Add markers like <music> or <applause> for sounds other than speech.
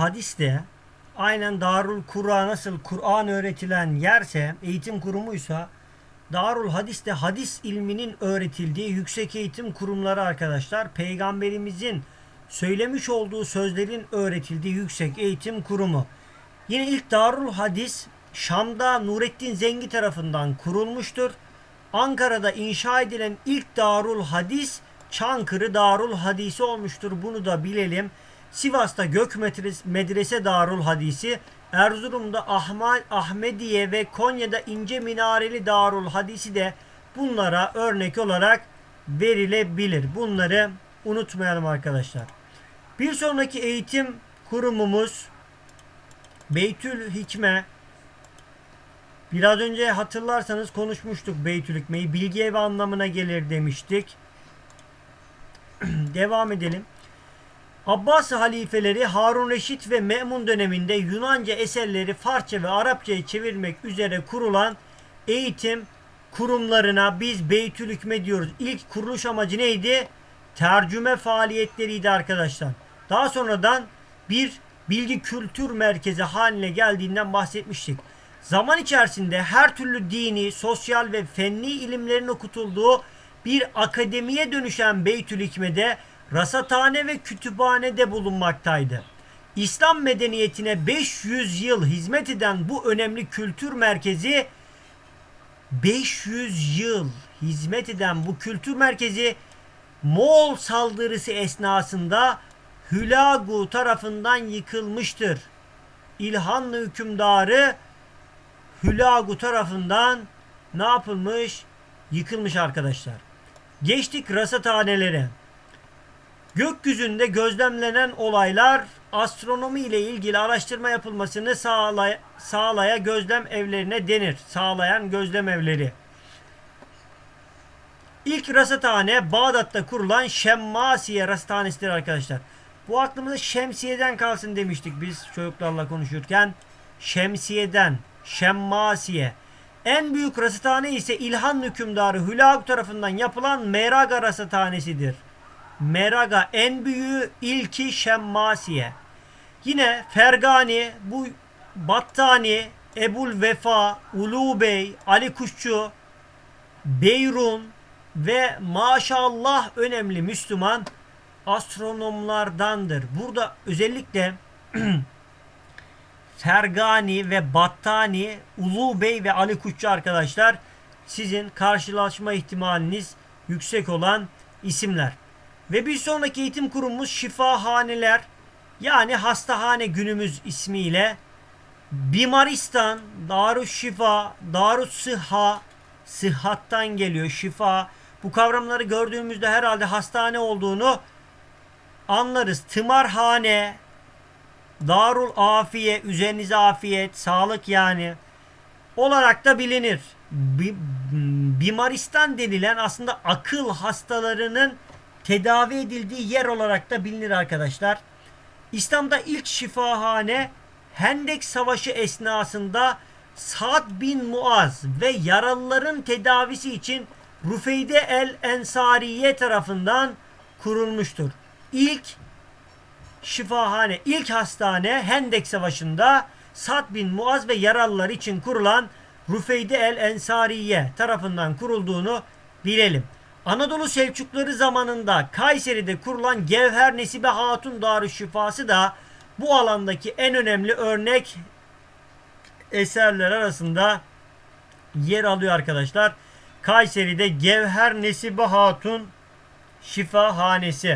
Hadis de aynen Darul Kur'a nasıl Kur'an öğretilen yerse, eğitim kurumuysa Darul Hadis de hadis ilminin öğretildiği yüksek eğitim kurumları arkadaşlar. Peygamberimizin söylemiş olduğu sözlerin öğretildiği yüksek eğitim kurumu. Yine ilk Darul Hadis Şam'da Nurettin Zengi tarafından kurulmuştur. Ankara'da inşa edilen ilk Darul Hadis Çankırı Darul Hadisi olmuştur. Bunu da bilelim. Sivas'ta Gök Medres- Medrese Darul Hadisi, Erzurum'da Ahmet Ahmediye ve Konya'da İnce Minareli Darul Hadisi de bunlara örnek olarak verilebilir. Bunları unutmayalım arkadaşlar. Bir sonraki eğitim kurumumuz Beytül Hikme. Biraz önce hatırlarsanız konuşmuştuk Beytül Hikme'yi. Bilgi evi anlamına gelir demiştik. <clears throat> Devam edelim. Abbas halifeleri Harun Reşit ve Me'mun döneminde Yunanca eserleri Farsça ve Arapçaya çevirmek üzere kurulan eğitim kurumlarına biz Beytül Hükme diyoruz. İlk kuruluş amacı neydi? Tercüme faaliyetleriydi arkadaşlar. Daha sonradan bir bilgi kültür merkezi haline geldiğinden bahsetmiştik. Zaman içerisinde her türlü dini, sosyal ve fenli ilimlerin okutulduğu bir akademiye dönüşen Beytül Hikme'de rasathane ve kütüphanede bulunmaktaydı. İslam medeniyetine 500 yıl hizmet eden bu önemli kültür merkezi 500 yıl hizmet eden bu kültür merkezi Moğol saldırısı esnasında Hülagu tarafından yıkılmıştır. İlhanlı hükümdarı Hülagu tarafından ne yapılmış? Yıkılmış arkadaşlar. Geçtik rasathanelere. Gökyüzünde gözlemlenen olaylar astronomi ile ilgili araştırma yapılmasını sağlay sağlaya gözlem evlerine denir. Sağlayan gözlem evleri. İlk rasathane Bağdat'ta kurulan Şemmasiye rasathanesidir arkadaşlar. Bu aklımızda şemsiyeden kalsın demiştik biz çocuklarla konuşurken. Şemsiyeden, Şemmasiye. En büyük rasathane ise İlhan hükümdarı Hülag tarafından yapılan Meraga rasathanesidir. Meraga en büyüğü ilki Şemmasiye. Yine Fergani, bu Battani, Ebul Vefa, Ulu Bey, Ali Kuşçu, Beyrun ve maşallah önemli Müslüman astronomlardandır. Burada özellikle <clears throat> Fergani ve Battani, Ulu Bey ve Ali Kuşçu arkadaşlar sizin karşılaşma ihtimaliniz yüksek olan isimler. Ve bir sonraki eğitim kurumumuz şifahaneler yani hastahane günümüz ismiyle Bimaristan, Darüşşifa, Darüssıha, sıhhattan geliyor şifa. Bu kavramları gördüğümüzde herhalde hastane olduğunu anlarız. Tımarhane, Darul Afiye, üzerinize afiyet, sağlık yani olarak da bilinir. Bi- Bimaristan denilen aslında akıl hastalarının tedavi edildiği yer olarak da bilinir arkadaşlar. İslam'da ilk şifahane Hendek Savaşı esnasında Sa'd bin Muaz ve yaralıların tedavisi için Rufeyde el Ensariye tarafından kurulmuştur. İlk şifahane, ilk hastane Hendek Savaşı'nda Sa'd bin Muaz ve yaralılar için kurulan Rufeyde el Ensariye tarafından kurulduğunu bilelim. Anadolu Selçukları zamanında Kayseri'de kurulan Gevher Nesibe Hatun Darüşşifası da bu alandaki en önemli örnek eserler arasında yer alıyor arkadaşlar. Kayseri'de Gevher Nesibe Hatun Şifahanesi.